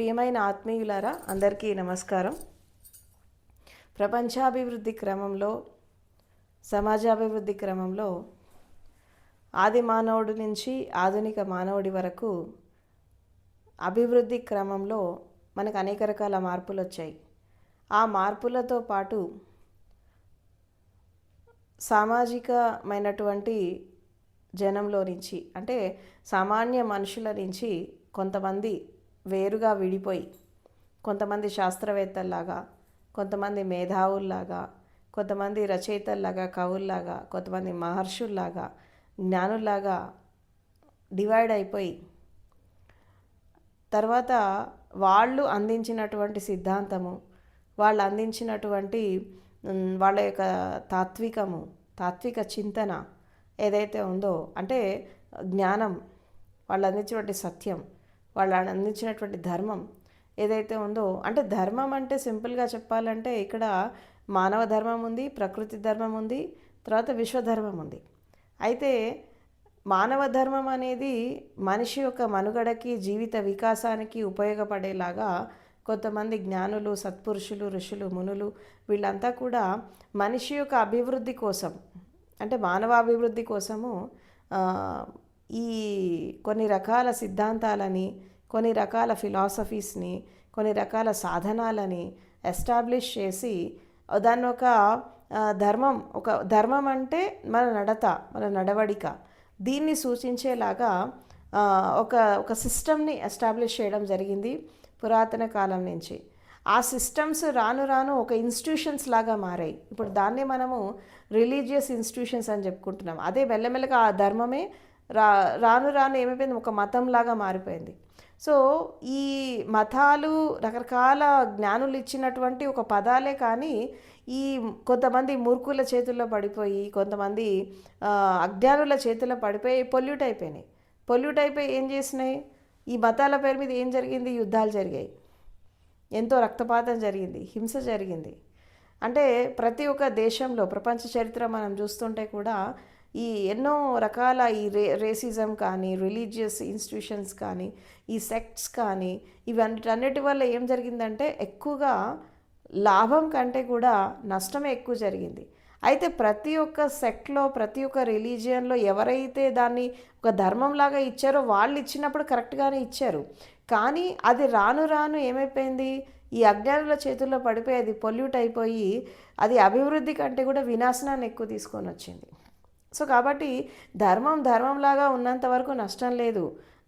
ప్రియమైన ఆత్మీయులారా అందరికీ నమస్కారం. ప్రపంచాభివృద్ధి క్రమంలో సమాజాభివృద్ధి క్రమంలో ఆది మానవుడి నుంచి ఆధునిక మానవుడి వరకు అభివృద్ధి క్రమంలో మనకు అనేక రకాల మార్పులు వచ్చాయి. ఆ మార్పులతో పాటు సామాజికమైనటువంటి జనంలో నుంచి అంటే సామాన్య మనుషుల నుంచి కొంతమంది వేరుగా విడిపోయి కొంతమంది శాస్త్రవేత్తల్లాగా కొంతమంది మేధావుల్లాగా కొంతమంది రచయితల్లాగా కవుల్లాగా కొంతమంది మహర్షుల్లాగా జ్ఞానుల్లాగా డివైడ్ అయిపోయి తర్వాత వాళ్ళు అందించినటువంటి సిద్ధాంతము వాళ్ళు అందించినటువంటి వాళ్ళ యొక్క తాత్వికము తాత్విక చింతన ఏదైతే ఉందో అంటే జ్ఞానం వాళ్ళు అందించినటువంటి సత్యం వాళ్ళు అందించినటువంటి ధర్మం ఏదైతే ఉందో అంటే ధర్మం అంటే సింపుల్గా చెప్పాలంటే ఇక్కడ మానవ ధర్మం ఉంది ప్రకృతి ధర్మం ఉంది తర్వాత విశ్వధర్మం ఉంది. అయితే మానవ ధర్మం అనేది మనిషి యొక్క మనుగడకి జీవిత వికాసానికి ఉపయోగపడేలాగా కొంతమంది జ్ఞానులు సత్పురుషులు ఋషులు మునులు వీళ్ళంతా కూడా మనిషి యొక్క అభివృద్ధి కోసం అంటే మానవ అభివృద్ధి కోసము ఈ కొన్ని రకాల సిద్ధాంతాలని కొన్ని రకాల ఫిలాసఫీస్ని కొన్ని రకాల సాధనాలని ఎస్టాబ్లిష్ చేసి దాన్ని ఒక ధర్మం ఒక ధర్మం అంటే మన నడత మన నడవడిక. దీన్ని సూచించేలాగా ఒక ఒక సిస్టమ్ని ఎస్టాబ్లిష్ చేయడం జరిగింది పురాతన కాలం నుంచి. ఆ సిస్టమ్స్ రాను రాను ఒక ఇన్స్టిట్యూషన్స్ లాగా మారాయి. ఇప్పుడు దాన్నే మనము రిలీజియస్ ఇన్స్టిట్యూషన్స్ అని చెప్పుకుంటున్నాం. అదే మెల్లమెల్లగా ఆ ధర్మమే రా రాను రాను ఏమైపోయింది? ఒక మతం లాగా మారిపోయింది. సో ఈ మతాలు రకరకాల జ్ఞానులు ఇచ్చినటువంటి ఒక పదాలే కానీ ఈ కొంతమంది మూర్ఖుల చేతుల్లో పడిపోయి కొంతమంది అజ్ఞానుల చేతుల్లో పడిపోయి పొల్యూట్ అయిపోయినాయి. పొల్యూట్ అయిపోయి ఏం చేసినాయి? ఈ మతాల పేరు మీద ఏం జరిగింది? యుద్ధాలు జరిగాయి. ఎంతో రక్తపాతం జరిగింది. హింస జరిగింది. అంటే ప్రతి ఒక్క దేశంలో ప్రపంచ చరిత్ర మనం చూస్తుంటే కూడా ఈ ఎన్నో రకాల ఈ రే రేసిజం కానీ రిలీజియస్ ఇన్స్టిట్యూషన్స్ కానీ ఈ సెక్ట్స్ కానీ ఇవన్నిటన్నిటి వల్ల ఏం జరిగిందంటే ఎక్కువగా లాభం కంటే కూడా నష్టమే ఎక్కువ జరిగింది. అయితే ప్రతి ఒక్క సెక్ట్లో ప్రతి ఒక్క రిలీజియన్లో ఎవరైతే దాన్ని ఒక ధర్మంలాగా ఇచ్చారో వాళ్ళు ఇచ్చినప్పుడు కరెక్ట్గానే ఇచ్చారు. కానీ అది రాను రాను ఏమైపోయింది? ఈ అజ్ఞానుల చేతుల్లో పడిపోయి అది పొల్యూట్ అయిపోయి అది అభివృద్ధి కంటే కూడా వినాశనాన్ని ఎక్కువ తీసుకొని వచ్చింది. సో కాబట్టి ధర్మం ధర్మంలాగా ఉన్నంత వరకు నష్టం లేదు.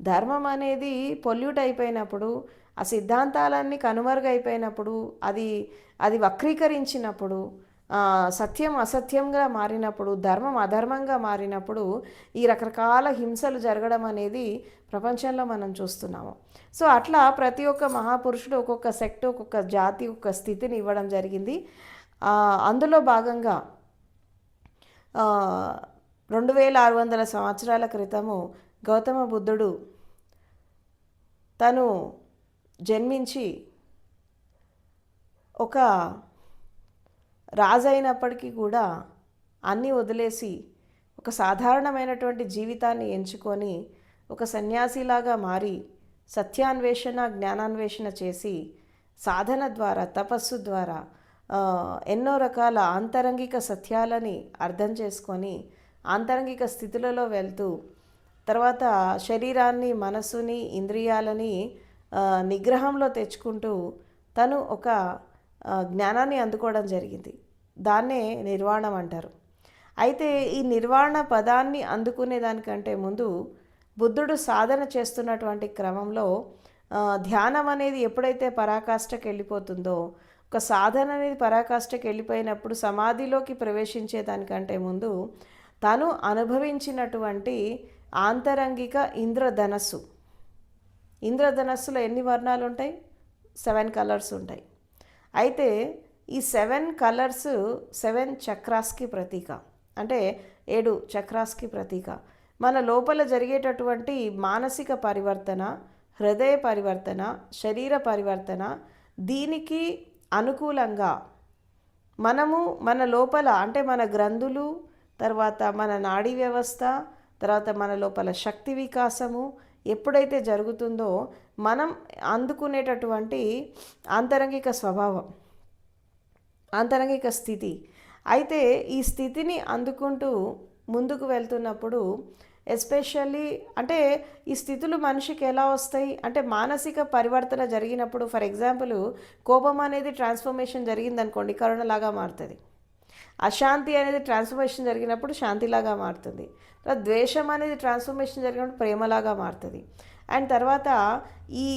ధర్మం అనేది పొల్యూట్ అయిపోయినప్పుడు ఆ సిద్ధాంతాలన్నీ కనుమరుగైపోయినప్పుడు అది అది వక్రీకరించినప్పుడు సత్యం అసత్యంగా మారినప్పుడు ధర్మం అధర్మంగా మారినప్పుడు ఈ రకరకాల హింసలు జరగడం అనేది ప్రపంచంలో మనం చూస్తున్నాము. సో అట్లా ప్రతి ఒక్క మహాపురుషుడు ఒక్కొక్క సెక్ట్ ఒక్కొక్క జాతి ఒక్కొక్క స్థితిని ఇవ్వడం జరిగింది. అందులో భాగంగా రెండు వేల ఆరు వందల సంవత్సరాల క్రితము గౌతమ బుద్ధుడు తను జన్మించి ఒక రాజైనప్పటికీ కూడా అన్నీ వదిలేసి ఒక సాధారణమైనటువంటి జీవితాన్ని ఎంచుకొని ఒక సన్యాసిలాగా మారి సత్యాన్వేషణ జ్ఞానాన్వేషణ చేసి సాధన ద్వారా తపస్సు ద్వారా ఎన్నో రకాల ఆంతరంగిక సత్యాలని అర్థం చేసుకొని ఆంతరంగిక స్థితులలో వెళ్తూ తర్వాత శరీరాన్ని మనసుని ఇంద్రియాలని నిగ్రహంలో తెచ్చుకుంటూ తను ఒక జ్ఞానాన్ని అందుకోవడం జరిగింది. దాన్నే నిర్వాణం అంటారు. అయితే ఈ నిర్వాణ పదాన్ని అందుకునే దానికంటే ముందు బుద్ధుడు సాధన చేస్తున్నటువంటి క్రమంలో ధ్యానం అనేది ఎప్పుడైతే పరాకాష్ఠకి వెళ్ళిపోతుందో ఒక సాధన అనేది పరాకాష్ఠకి వెళ్ళిపోయినప్పుడు సమాధిలోకి ప్రవేశించే దానికంటే ముందు తను అనుభవించినటువంటి ఆంతరంగిక ఇంద్రధనస్సు. ఇంద్రధనస్సులో ఎన్ని వర్ణాలు ఉంటాయి సెవెన్ కలర్స్ ఉంటాయి. అయితే ఈ సెవెన్ కలర్స్ సెవెన్ చక్రాస్కి ప్రతీక. అంటే ఏడు చక్రాస్కి ప్రతీక. మన లోపల జరిగేటటువంటి మానసిక పరివర్తన హృదయ పరివర్తన శరీర పరివర్తన దీనికి అనుకూలంగా మనము మన లోపల అంటే మన గ్రంథులు తర్వాత మన నాడీ వ్యవస్థ తర్వాత మన లోపల శక్తి వికాసము ఎప్పుడైతే జరుగుతుందో మనం అందుకునేటటువంటి ఆంతరంగిక స్వభావం ఆంతరంగిక స్థితి. అయితే ఈ స్థితిని అందుకుంటూ ముందుకు వెళ్తున్నప్పుడు ఎస్పెషల్లీ అంటే ఈ స్థితులు మనిషికి ఎలా వస్తాయి? అంటే మానసిక పరివర్తన జరిగినప్పుడు ఫర్ ఎగ్జాంపుల్ కోపం అనేది ట్రాన్స్ఫర్మేషన్ జరిగిందనుకోండి కరుణలాగా మారుతుంది. అశాంతి అనేది ట్రాన్స్ఫర్మేషన్ జరిగినప్పుడు శాంతిలాగా మారుతుంది. తర్వాత ద్వేషం అనేది ట్రాన్స్ఫర్మేషన్ జరిగినప్పుడు ప్రేమలాగా మారుతుంది. అండ్ తర్వాత ఈ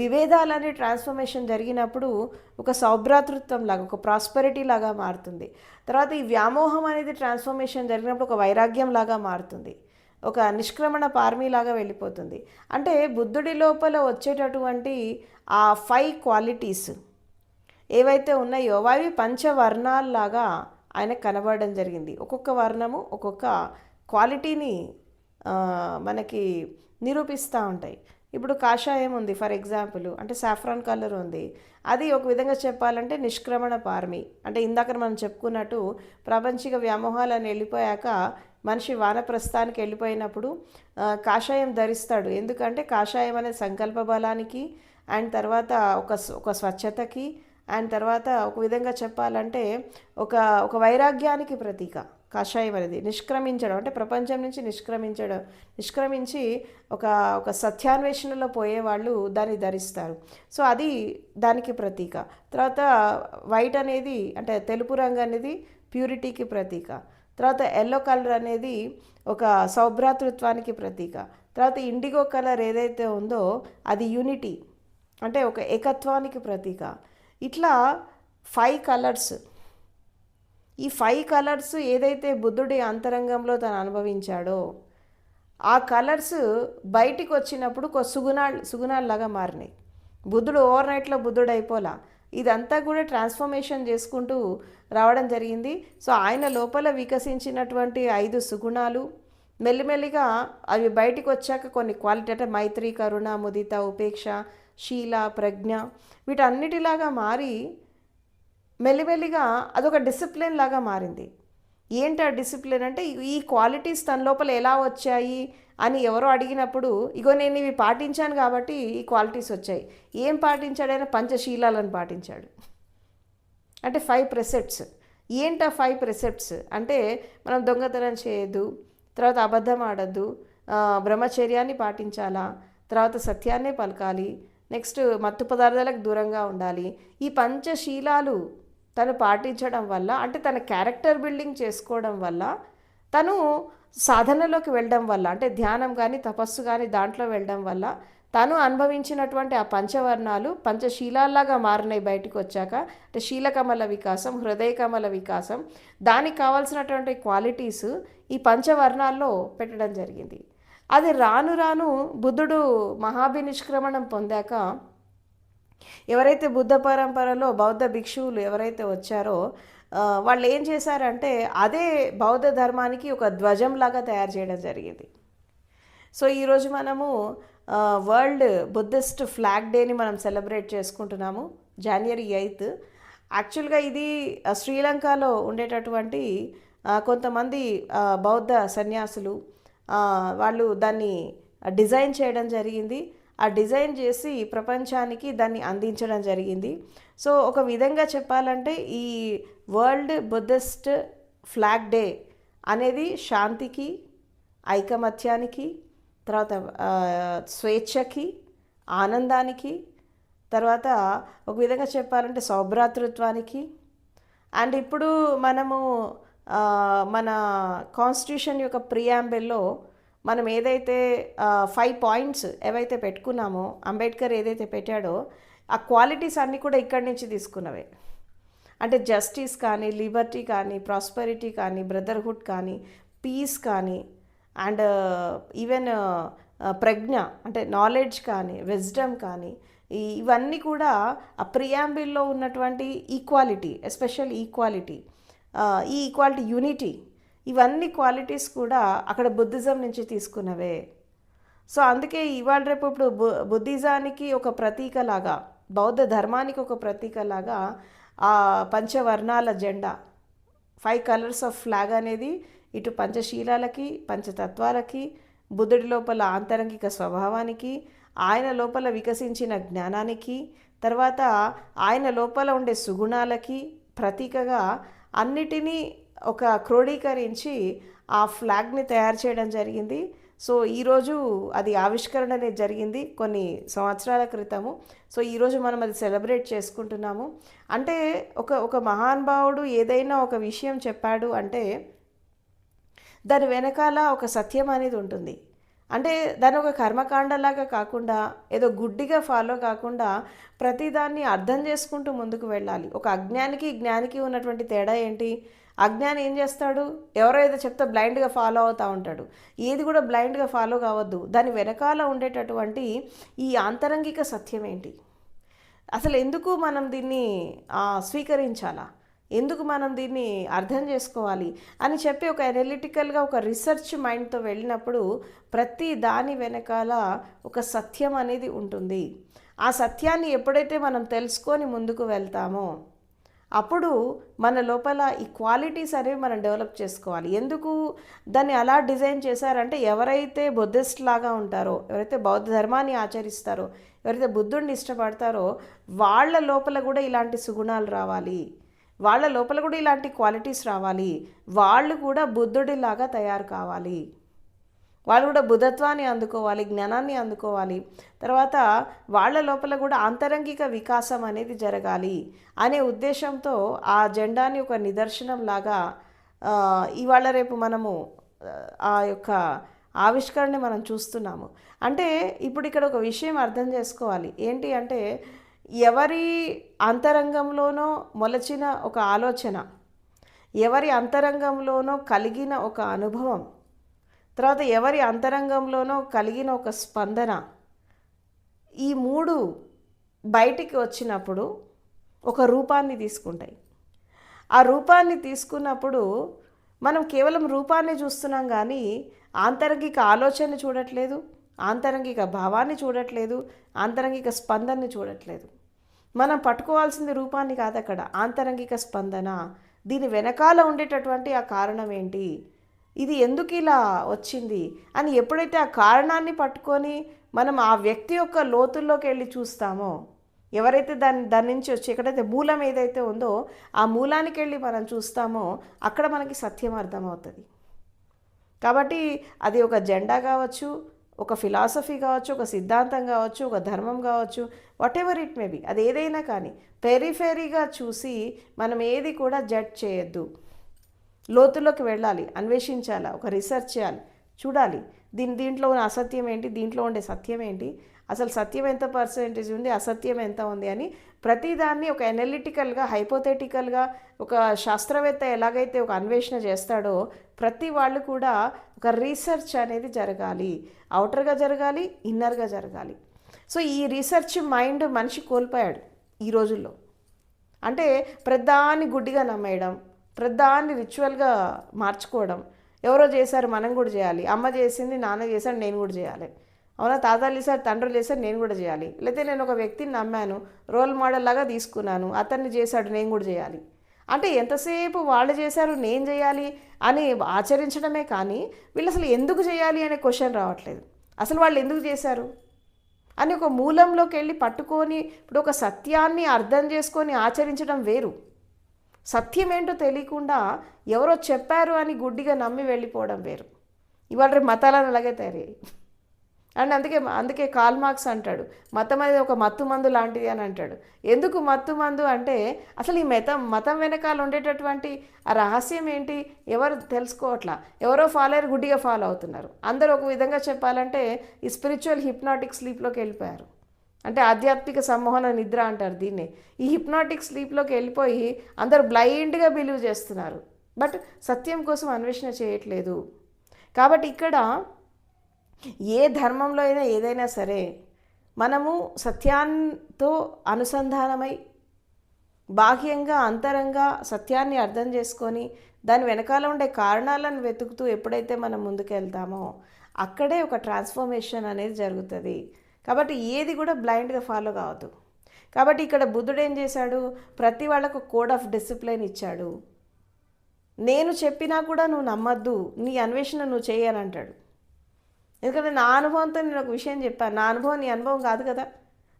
విభేదాలు ట్రాన్స్ఫర్మేషన్ జరిగినప్పుడు ఒక సౌభ్రాతృత్వం లాగా ఒక ప్రాస్పెరిటీ లాగా మారుతుంది. తర్వాత ఈ వ్యామోహం అనేది ట్రాన్స్ఫర్మేషన్ జరిగినప్పుడు ఒక వైరాగ్యం లాగా మారుతుంది. ఒక నిష్క్రమణ పార్మీ లాగా వెళ్ళిపోతుంది. అంటే బుద్ధుడి లోపల వచ్చేటటువంటి ఆ ఫైవ్ క్వాలిటీస్ ఏవైతే ఉన్నాయో అవి పంచవర్ణాల్లాగా ఆయనకు కనబడడం జరిగింది. ఒక్కొక్క వర్ణము ఒక్కొక్క క్వాలిటీని మనకి నిరూపిస్తూ ఉంటాయి. ఇప్పుడు కాషాయం ఉంది ఫర్ ఎగ్జాంపుల్ అంటే సాఫ్రాన్ కలర్ ఉంది. అది ఒక విధంగా చెప్పాలంటే నిష్క్రమణ పార్మి. అంటే ఇందాక మనం చెప్పుకున్నట్టు ప్రాపంచిక వ్యామోహాలను వెళ్ళిపోయాక మనిషి వానప్రస్థానికి వెళ్ళిపోయినప్పుడు కాషాయం ధరిస్తాడు. ఎందుకంటే కాషాయం అనే సంకల్ప బలానికి అండ్ తర్వాత ఒక ఒక స్వచ్ఛతకి అండ్ తర్వాత ఒక విధంగా చెప్పాలంటే ఒక ఒక వైరాగ్యానికి ప్రతీక కాషాయం అనేది. నిష్క్రమించడం అంటే ప్రపంచం నుంచి నిష్క్రమించడం. నిష్క్రమించి ఒక ఒక సత్యాన్వేషణలో పోయేవాళ్ళు దాన్ని ధరిస్తారు. సో అది దానికి ప్రతీక. తర్వాత వైట్ అనేది అంటే తెలుపు రంగు అనేది ప్యూరిటీకి ప్రతీక. తర్వాత ఎల్లో కలర్ అనేది ఒక సౌభ్రాతృత్వానికి ప్రతీక. తర్వాత ఇండిగో కలర్ ఏదైతే ఉందో అది యూనిటీ అంటే ఒక ఏకత్వానికి ప్రతీక. ఇట్లా ఫైవ్ కలర్స్ ఈ ఫైవ్ కలర్స్ ఏదైతే బుద్ధుడి అంతరంగంలో తను అనుభవించాడో ఆ కలర్స్ బయటికి వచ్చినప్పుడు ఒక సుగుణాలు సుగుణాల్లాగా మారినాయి. బుద్ధుడు ఓవర్ నైట్లో బుద్ధుడు అయిపోలా. ఇదంతా కూడా ట్రాన్స్ఫర్మేషన్ చేసుకుంటూ రావడం జరిగింది. సో ఆయన లోపల వికసించినటువంటి ఐదు సుగుణాలు మెల్లిమెల్లిగా అవి బయటికి వచ్చాక కొన్ని క్వాలిటీ అంటే మైత్రి కరుణ ముదిత ఉపేక్ష శీల ప్రజ్ఞ వీటన్నిటిలాగా మారి మెల్లిమెల్లిగా అదొక డిసిప్లిన్ లాగా మారింది. ఏంటి ఆ డిసిప్లిన్ అంటే ఈ క్వాలిటీస్ తన లోపల ఎలా వచ్చాయి అని ఎవరో అడిగినప్పుడు ఇగో నేను ఇవి పాటించాను కాబట్టి ఈ క్వాలిటీస్ వచ్చాయి. ఏం పాటించాడైనా పంచశీలాలను పాటించాడు. అంటే ఫైవ్ ప్రెసెప్ట్స్ ఏంటి ఆ ఫైవ్ ప్రెసెప్ట్స్ అంటే మనం దొంగతనం చేయొద్దు తర్వాత అబద్ధం ఆడద్దు బ్రహ్మచర్యాన్ని పాటించాలా తర్వాత సత్యాన్నే పలకాలి నెక్స్ట్ మత్తు పదార్థాలకు దూరంగా ఉండాలి. ఈ పంచశీలాలు తను పాటించడం వల్ల అంటే తన క్యారెక్టర్ బిల్డింగ్ చేసుకోవడం వల్ల తను సాధనలోకి వెళ్ళడం వల్ల అంటే ధ్యానం కానీ తపస్సు కానీ దాంట్లో వెళ్ళడం వల్ల తను అనుభవించినటువంటి ఆ పంచవర్ణాలు పంచశీలాల్లాగా మారినాయి బయటకు వచ్చాక. అంటే శీలకమల వికాసం హృదయకమల వికాసం దానికి కావాల్సినటువంటి క్వాలిటీస్ ఈ పంచవర్ణాల్లో పెట్టడం జరిగింది. అది రాను రాను బుద్ధుడు మహాభినిష్క్రమణం పొందాక ఎవరైతే బుద్ధ పరంపరలో బౌద్ధ భిక్షువులు ఎవరైతే వచ్చారో వాళ్ళు ఏం చేశారంటే అదే బౌద్ధ ధర్మానికి ఒక ధ్వజంలాగా తయారు చేయడం జరిగింది. సో ఈరోజు మనము వరల్డ్ బుద్ధిస్ట్ ఫ్లాగ్ డేని మనం సెలబ్రేట్ చేసుకుంటున్నాము జనవరి ఎయిత్. యాక్చువల్గా ఇది శ్రీలంకలో ఉండేటటువంటి కొంతమంది బౌద్ధ సన్యాసులు వాళ్ళు దాన్ని డిజైన్ చేయడం జరిగింది. ఆ డిజైన్ చేసి ప్రపంచానికి దాన్ని అందించడం జరిగింది. సో ఒక విధంగా చెప్పాలంటే ఈ వరల్డ్ బుద్ధిస్ట్ ఫ్లాగ్ డే అనేది శాంతికి ఐకమత్యానికి తర్వాత స్వేచ్ఛకి ఆనందానికి తర్వాత ఒక విధంగా చెప్పాలంటే సౌభ్రాతృత్వానికి. అండ్ ఇప్పుడు మనము మన కాన్స్టిట్యూషన్ యొక్క ప్రియాంబెల్లో మనం ఏదైతే ఫైవ్ పాయింట్స్ ఏవైతే పెట్టుకున్నామో అంబేద్కర్ ఏదైతే పెట్టాడో ఆ క్వాలిటీస్ అన్నీ కూడా ఇక్కడి నుంచి తీసుకున్నవే. అంటే జస్టిస్ కానీ లిబర్టీ కానీ ప్రాస్పరిటీ కానీ బ్రదర్హుడ్ కానీ పీస్ కానీ అండ్ ఈవెన్ ప్రజ్ఞ అంటే నాలెడ్జ్ కానీ విజ్డమ్ కానీ ఇవన్నీ కూడా ఆ ప్రియాంబిల్లో ఉన్నటువంటి ఈక్వాలిటీ ఎస్పెషల్ ఈక్వాలిటీ ఈ ఈక్వాలిటీ యూనిటీ ఇవన్నీ క్వాలిటీస్ కూడా అక్కడ బుద్ధిజం నుంచి తీసుకున్నవే. సో అందుకే ఇవాళ రేపు ఇప్పుడు బు బుద్ధిజానికి ఒక ప్రతీకలాగా బౌద్ధ ధర్మానికి ఒక ప్రతీకలాగా ఆ పంచవర్ణాల జెండా ఫైవ్ కలర్స్ ఆఫ్ ఫ్లాగ్ అనేది ఇటు పంచశీలాలకి పంచతత్వాలకి బుద్ధుడి లోపల ఆంతరంగిక స్వభావానికి ఆయన లోపల వికసించిన జ్ఞానానికి తర్వాత ఆయన లోపల ఉండే సుగుణాలకి ప్రతీకగా అన్నిటినీ ఒక క్రోడీకరించి ఆ ఫ్లాగ్ని తయారు చేయడం జరిగింది. సో ఈరోజు అది ఆవిష్కరణ అనేది జరిగింది కొన్ని సంవత్సరాల క్రితము. సో ఈరోజు మనం అది సెలబ్రేట్ చేసుకుంటున్నాము. అంటే ఒక ఒక మహానుభావుడు ఏదైనా ఒక విషయం చెప్పాడు అంటే దాని వెనకాల ఒక సత్యం అనేది ఉంటుంది. అంటే దాని ఒక కర్మకాండలాగా కాకుండా ఏదో గుడ్డిగా ఫాలో కాకుండా ప్రతిదాన్ని అర్థం చేసుకుంటూ ముందుకు వెళ్ళాలి. ఒక అజ్ఞానికి జ్ఞానికి ఉన్నటువంటి తేడా ఏంటి? అజ్ఞాని ఏం చేస్తాడు? ఎవరో ఏదో చెప్తే బ్లైండ్గా ఫాలో అవుతూ ఉంటాడు. ఏది కూడా బ్లైండ్గా ఫాలో కావద్దు. దాని వెనకాల ఉండేటటువంటి ఈ ఆంతరంగిక సత్యం ఏంటి? అసలు ఎందుకు మనం దీన్ని స్వీకరించాలా? ఎందుకు మనం దీన్ని అర్థం చేసుకోవాలి అని చెప్పి ఒక ఎనలిటికల్గా ఒక రీసెర్చ్ మైండ్తో వెళ్ళినప్పుడు ప్రతి దాని వెనకాల ఒక సత్యం అనేది ఉంటుంది. ఆ సత్యాన్ని ఎప్పుడైతే మనం తెలుసుకొని ముందుకు వెళ్తామో అప్పుడు మన లోపల ఈ క్వాలిటీస్ అనేవి మనం డెవలప్ చేసుకోవాలి. ఎందుకు? దాన్ని అలా డిజైన్ చేశారంటే ఎవరైతే బుద్ధిస్ట్ లాగా ఉంటారో ఎవరైతే బౌద్ధ ధర్మాన్ని ఆచరిస్తారో ఎవరైతే బుద్ధుడిని ఇష్టపడతారో వాళ్ళ లోపల కూడా ఇలాంటి సుగుణాలు రావాలి. వాళ్ళ లోపల కూడా ఇలాంటి క్వాలిటీస్ రావాలి. వాళ్ళు కూడా బుద్ధుడిలాగా తయారు కావాలి. వాళ్ళు కూడా బుధత్వాన్ని అందుకోవాలి జ్ఞానాన్ని అందుకోవాలి. తర్వాత వాళ్ళ లోపల కూడా ఆంతరంగిక వికాసం అనేది జరగాలి అనే ఉద్దేశంతో ఆ జెండాని ఒక నిదర్శనం లాగా ఇవాళ రేపు మనము ఆ యొక్క ఆవిష్కరణని మనం చూస్తున్నాము. అంటే ఇప్పుడు ఇక్కడ ఒక విషయం అర్థం చేసుకోవాలి. ఏంటి అంటే ఎవరి అంతరంగంలోనో మొలచిన ఒక ఆలోచన ఎవరి అంతరంగంలోనో కలిగిన ఒక అనుభవం తర్వాత ఎవరి అంతరంగంలోనో కలిగిన ఒక స్పందన ఈ మూడు బయటికి వచ్చినప్పుడు ఒక రూపాన్ని తీసుకుంటాయి. ఆ రూపాన్ని తీసుకున్నప్పుడు మనం కేవలం రూపాన్ని చూస్తున్నాం కానీ ఆంతరంగిక ఆలోచన చూడట్లేదు. ఆంతరంగిక భావాన్ని చూడట్లేదు ఆంతరంగిక స్పందనని చూడట్లేదు. మనం పట్టుకోవాల్సింది రూపాన్ని కాదు అక్కడ ఆంతరంగిక స్పందన. దీని వెనకాల ఉండేటటువంటి ఆ కారణం ఏంటి? ఇది ఎందుకు ఇలా వచ్చింది? అని ఎప్పుడైతే ఆ కారణాన్ని పట్టుకొని మనం ఆ వ్యక్తి యొక్క లోతుల్లోకి వెళ్ళి చూస్తామో ఎవరైతే దాని దాని నుంచి వచ్చి ఎక్కడైతే మూలం ఏదైతే ఉందో ఆ మూలానికి వెళ్ళి మనం చూస్తామో అక్కడ మనకి సత్యం అర్థమవుతుంది. కాబట్టి అది ఒక జెండా కావచ్చు ఒక ఫిలాసఫీ కావచ్చు ఒక సిద్ధాంతం కావచ్చు ఒక ధర్మం కావచ్చు whatever it may be అది ఏదైనా కానీ పెరిఫెరీగా చూసి మనం ఏది కూడా జడ్జ్ చేయొద్దు. లోతులోకి వెళ్ళాలి అన్వేషించాలి ఒక రీసెర్చ్ చేయాలి చూడాలి. దీని దీంట్లో ఉన్న అసత్యం ఏంటి దీంట్లో ఉండే సత్యం ఏంటి అసలు సత్యం ఎంత పర్సెంటేజ్ ఉంది అసత్యం ఎంత ఉంది అని ప్రతిదాన్ని ఒక ఎనలిటికల్గా హైపోథెటికల్గా ఒక శాస్త్రవేత్త ఎలాగైతే ఒక అన్వేషణ చేస్తాడో ప్రతి వాళ్ళు కూడా ఒక రీసెర్చ్ అనేది జరగాలి. అవుటర్గా జరగాలి ఇన్నర్గా జరగాలి. సో ఈ రీసెర్చ్ మైండ్ మనిషి కోల్పోయాడు ఈ రోజుల్లో. అంటే ప్రధాని గుడ్డిగా నమ్మేయడం ప్రధాన్ని రిచువల్గా మార్చుకోవడం. ఎవరో చేశారు మనం కూడా చేయాలి. అమ్మ చేసింది నాన్న చేశాడు నేను కూడా చేయాలి. అవునా? తాతలు చేశారు తండ్రులు చేశారు నేను కూడా చేయాలి. లేకపోతే నేను ఒక వ్యక్తిని నమ్మాను రోల్ మోడల్ లాగా తీసుకున్నాను అతన్ని చేశాడు నేను కూడా చేయాలి. అంటే ఎంతసేపు వాళ్ళు చేశారు నేను చేయాలి అని ఆచరించడమే కానీ వీళ్ళు అసలు ఎందుకు చేయాలి అనే క్వశ్చన్ రావట్లేదు. అసలు వాళ్ళు ఎందుకు చేశారు? అని ఒక మూలంలోకి వెళ్ళి పట్టుకొని ఇప్పుడు ఒక సత్యాన్ని అర్థం చేసుకొని ఆచరించడం వేరు. సత్యం ఏంటో తెలియకుండా ఎవరో చెప్పారు అని గుడ్డిగా నమ్మి వెళ్ళిపోవడం వేరు. ఇవాళ రేపు మతాలను అలాగే తయారయ్యాయి అండ్ అందుకే అందుకే కాల్ మార్క్స్ అంటాడు మతం అనేది ఒక మత్తు మందు లాంటిది అని అంటాడు. ఎందుకు మత్తు మందు అంటే అసలు ఈ మతం మతం వెనకాల ఉండేటటువంటి ఆ రహస్యం ఏంటి? ఎవరు తెలుసుకోవట్లా? ఎవరో ఫాలో అయ్యారు గుడ్డిగా ఫాలో అవుతున్నారు. అందరూ ఒక విధంగా చెప్పాలంటే ఈ స్పిరిచువల్ హిప్నాటిక్ స్లీప్లోకి వెళ్ళిపోయారు. అంటే ఆధ్యాత్మిక సమ్మోహన నిద్ర అంటారు దీన్నే. ఈ హిప్నాటిక్ స్లీప్లోకి వెళ్ళిపోయి అందరు బ్లైండ్గా బిలీవ్ చేస్తున్నారు. బట్ సత్యం కోసం అన్వేషణ చేయట్లేదు. కాబట్టి ఇక్కడ ఏ ధర్మంలో అయినా ఏదైనా సరే మనము సత్యాంతో అనుసంధానమై బాహ్యంగా అంతరంగా సత్యాన్ని అర్థం చేసుకొని దాని వెనకాల ఉండే కారణాలను వెతుకుతూ ఎప్పుడైతే మనం ముందుకెళ్తామో అక్కడే ఒక ట్రాన్స్ఫర్మేషన్ అనేది జరుగుతుంది. కాబట్టి ఏది కూడా బ్లైండ్గా ఫాలో కావద్దు. కాబట్టి ఇక్కడ బుద్ధుడు ఏం చేశాడు? ప్రతి వాళ్ళకు కోడ్ ఆఫ్ డిసిప్లిన్ ఇచ్చాడు. నేను చెప్పినా కూడా నువ్వు నమ్మద్దు నీ అన్వేషణ నువ్వు చేయని అంటాడు ఎందుకంటే నా అనుభవంతో నేను ఒక విషయం చెప్పాను. నా అనుభవం నీ అనుభవం కాదు కదా.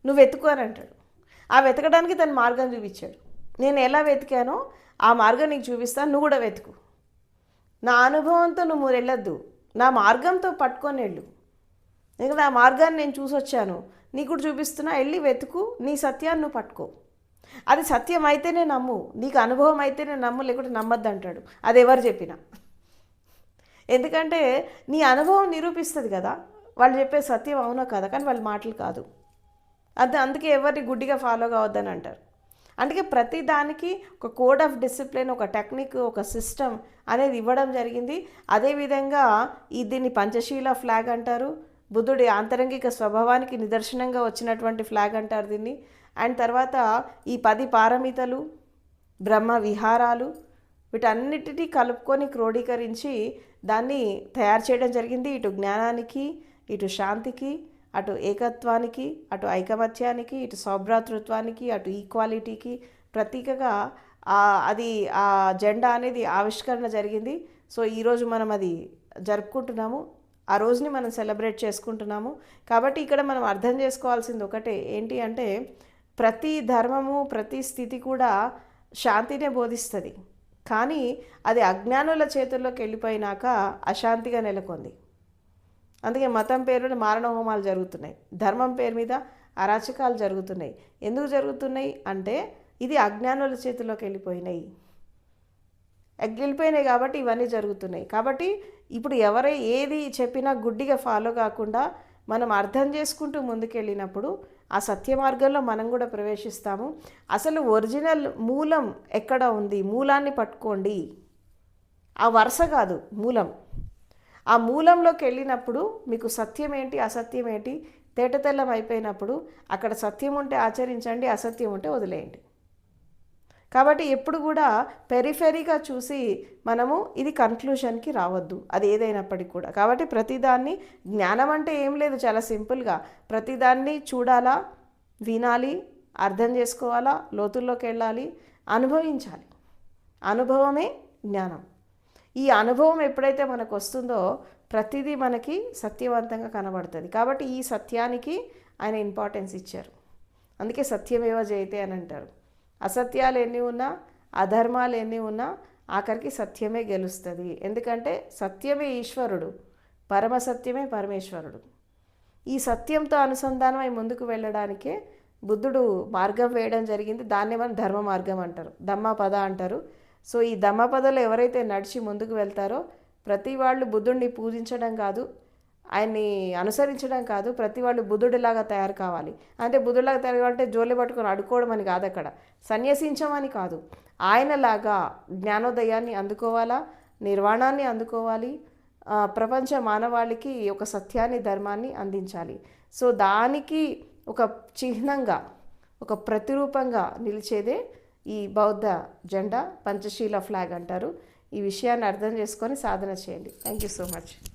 నువ్వు వెతుకు అని అంటాడు. ఆ వెతకడానికి తను మార్గం చూపించాడు. నేను ఎలా వెతికానో ఆ మార్గం నీకు చూపిస్తాను. నువ్వు కూడా వెతుకు. నా అనుభవంతో నువ్వు వెళ్ళొద్దు. నా మార్గంతో పట్టుకొని వెళ్ళు. ఎందుకంటే ఆ మార్గాన్ని నేను చూసొచ్చాను. నీకు కూడా చూపిస్తున్నా. వెళ్ళి వెతుకు. నీ సత్యాన్ని నువ్వు పట్టుకో. అది సత్యం అయితేనే నమ్ము. నీకు అనుభవం అయితేనే నమ్ము. లేకుంటే నమ్మద్దు అంటాడు. అది ఎవరు చెప్పినా. ఎందుకంటే నీ అనుభవం నిరూపిస్తుంది కదా. వాళ్ళు చెప్పే సత్యం అవునో కదా? కానీ వాళ్ళ మాటలు కాదు. అది అందుకే ఎవరిని గుడ్డిగా ఫాలో కావద్దని అంటారు. అందుకే ప్రతి దానికి ఒక కోడ్ ఆఫ్ డిసిప్లిన్ ఒక టెక్నిక్ ఒక సిస్టమ్ అనేది ఇవ్వడం జరిగింది. అదేవిధంగా ఈ దీన్ని పంచశీల ఫ్లాగ్ అంటారు. బుద్ధుడి ఆంతరంగిక స్వభావానికి నిదర్శనంగా వచ్చినటువంటి ఫ్లాగ్ అంటారు దీన్ని. అండ్ తర్వాత ఈ పది పారమితలు బ్రహ్మ విహారాలు వీటన్నిటినీ కలుపుకొని క్రోడీకరించి దాన్ని తయారు చేయడం జరిగింది. ఇటు జ్ఞానానికి ఇటు శాంతికి అటు ఏకత్వానికి అటు ఐకమత్యానికి ఇటు సౌభ్రాతృత్వానికి అటు ఈక్వాలిటీకి ప్రతీకగా అది ఆ జెండా అనేది ఆవిష్కరణ జరిగింది. సో ఈరోజు మనం అది జరుపుకుంటున్నాము. ఆ రోజుని మనం సెలబ్రేట్ చేసుకుంటున్నాము. కాబట్టి ఇక్కడ మనం అర్థం చేసుకోవాల్సింది ఒకటే ఏంటి అంటే ప్రతి ధర్మము ప్రతి స్థితి కూడా శాంతినే బోధిస్తుంది. కానీ అది అజ్ఞానుల చేతుల్లోకి వెళ్ళిపోయినాక అశాంతిగా నెలకొంది. అందుకే మతం పేరున మారణ హోమాలు జరుగుతున్నాయి. ధర్మం పేరు మీద అరాచకాలు జరుగుతున్నాయి. ఎందుకు జరుగుతున్నాయి? అంటే ఇది అజ్ఞానుల చేతిలోకి వెళ్ళిపోయినాయి. వెళ్ళిపోయినాయి కాబట్టి ఇవన్నీ జరుగుతున్నాయి. కాబట్టి ఇప్పుడు ఎవరై ఏది చెప్పినా గుడ్డిగా ఫాలో కాకుండా మనం అర్థం చేసుకుంటూ ముందుకెళ్ళినప్పుడు ఆ సత్య మార్గంలో మనం కూడా ప్రవేశిస్తాము. అసలు ఒరిజినల్ మూలం ఎక్కడ ఉంది? మూలాన్ని పట్టుకోండి. ఆ వరుస కాదు మూలం. ఆ మూలంలోకి వెళ్ళినప్పుడు మీకు సత్యం ఏంటి అసత్యం ఏంటి తేటతెల్లం అయిపోయినప్పుడు అక్కడ సత్యం ఉంటే ఆచరించండి అసత్యం ఉంటే వదిలేయండి. కాబట్టి ఎప్పుడు కూడా పెరిఫెరీగా చూసి మనము ఇది కన్క్లూషన్కి రావద్దు. అది ఏదైనప్పటికీ కూడా. కాబట్టి ప్రతిదాన్ని జ్ఞానం అంటే ఏం లేదు. చాలా సింపుల్గా ప్రతిదాన్ని చూడాలా వినాలి అర్థం చేసుకోవాలా లోతుల్లోకి వెళ్ళాలి అనుభవించాలి. అనుభవమే జ్ఞానం. ఈ అనుభవం ఎప్పుడైతే మనకు వస్తుందో ప్రతిదీ మనకి సత్యవంతంగా కనబడుతుంది. కాబట్టి ఈ సత్యానికి ఆయన ఇంపార్టెన్స్ ఇచ్చారు. అందుకే సత్యమేవ జయతే అని అంటారు. అసత్యాలు ఎన్ని ఉన్నా అధర్మాలు ఎన్ని ఉన్నా ఆఖరికి సత్యమే గెలుస్తుంది. ఎందుకంటే సత్యమే ఈశ్వరుడు పరమసత్యమే పరమేశ్వరుడు. ఈ సత్యంతో అనుసంధానమై ముందుకు వెళ్ళడానికే బుద్ధుడు మార్గం వేయడం జరిగింది. దాన్నే మనం ధర్మ మార్గం అంటారు ధమ్మపద అంటారు. సో ఈ ధమ్మపదలో ఎవరైతే నడిచి ముందుకు వెళ్తారో ప్రతి వాళ్ళు బుద్ధుడిని పూజించడం కాదు ఆయన్ని అనుసరించడం కాదు ప్రతి వాళ్ళు బుద్ధుడిలాగా తయారు కావాలి. అంటే బుద్ధుడిలాగా తయారు కావాలంటే జోలి పట్టుకొని అడుకోవడం అని కాదు అక్కడ. సన్యసించమని కాదు. ఆయనలాగా జ్ఞానోదయాన్ని అందుకోవాలా? నిర్వాణాన్ని అందుకోవాలి? ప్రపంచ మానవాళికి ఒక సత్యాన్ని ధర్మాన్ని అందించాలి. సో దానికి ఒక చిహ్నంగా ఒక ప్రతిరూపంగా నిలిచేదే ఈ బౌద్ధ జెండా పంచశీల ఫ్లాగ్ అంటారు. ఈ విషయాన్ని అర్థం చేసుకొని సాధన చేయండి. Thank you so much